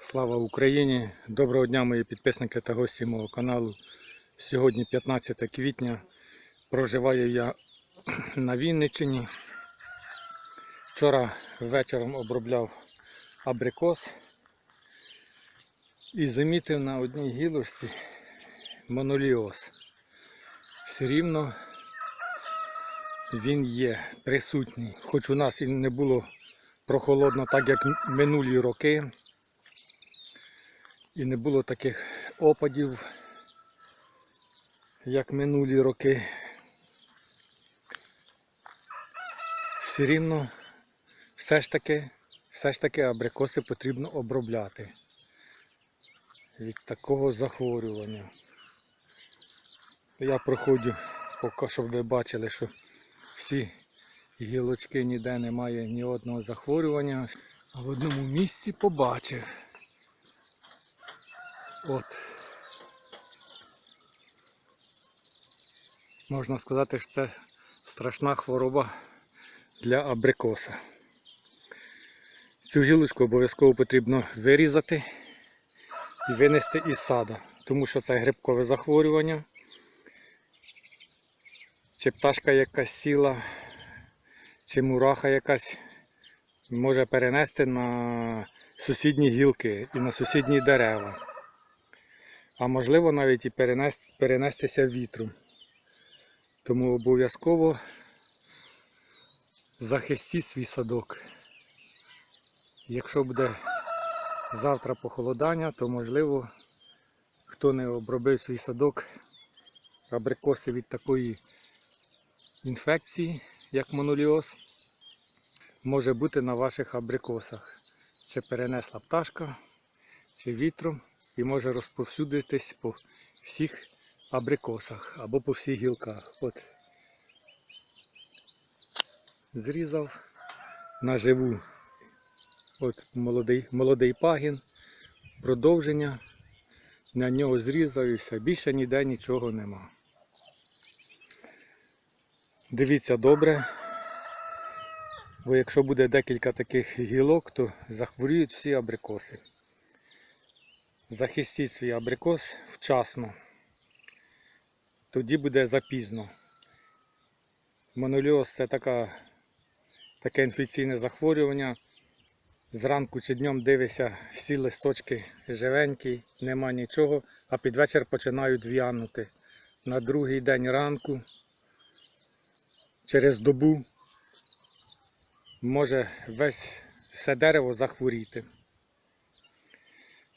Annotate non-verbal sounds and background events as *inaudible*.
Слава Україні! Доброго дня, мої підписники та гості мого каналу. Сьогодні 15 квітня. Проживаю я *clears throat* на Вінниччині. Вчора вечором обробляв абрикос і замітив на одній гілочці моноліоз. Все рівно він є присутній. Хоч у нас і не було прохолодно, так як минулі роки. І не було таких опадів, як минулі роки. Все рівно, все ж таки, все ж таки абрикоси потрібно обробляти від такого захворювання. Я проходжу, поки щоб ви бачили, що всі гілочки ніде немає ні одного захворювання. А в одному місці побачив. От. Можна сказати, що це страшна хвороба для абрикоса. Цю гілочку обов'язково потрібно вирізати і винести із сада, тому що це грибкове захворювання. Чи пташка якась сіла, чи мураха якась може перенести на сусідні гілки і на сусідні дерева а можливо навіть і перенести, перенестися вітром. Тому обов'язково захистіть свій садок. Якщо буде завтра похолодання, то можливо, хто не обробив свій садок, абрикоси від такої інфекції, як моноліоз, може бути на ваших абрикосах. Чи перенесла пташка, чи вітром і може розповсюдитись по всіх абрикосах або по всіх гілках. От. Зрізав наживу. От молодий, молодий пагін, продовження. На нього все. Більше ніде нічого нема. Дивіться добре, бо якщо буде декілька таких гілок, то захворіють всі абрикоси. Захистіть свій абрикос вчасно. Тоді буде запізно. Моноліоз це така, таке інфекційне захворювання. Зранку чи днем дивишся, всі листочки живенькі, нема нічого, а під вечір починають в'янути. На другий день ранку, через добу, може весь все дерево захворіти.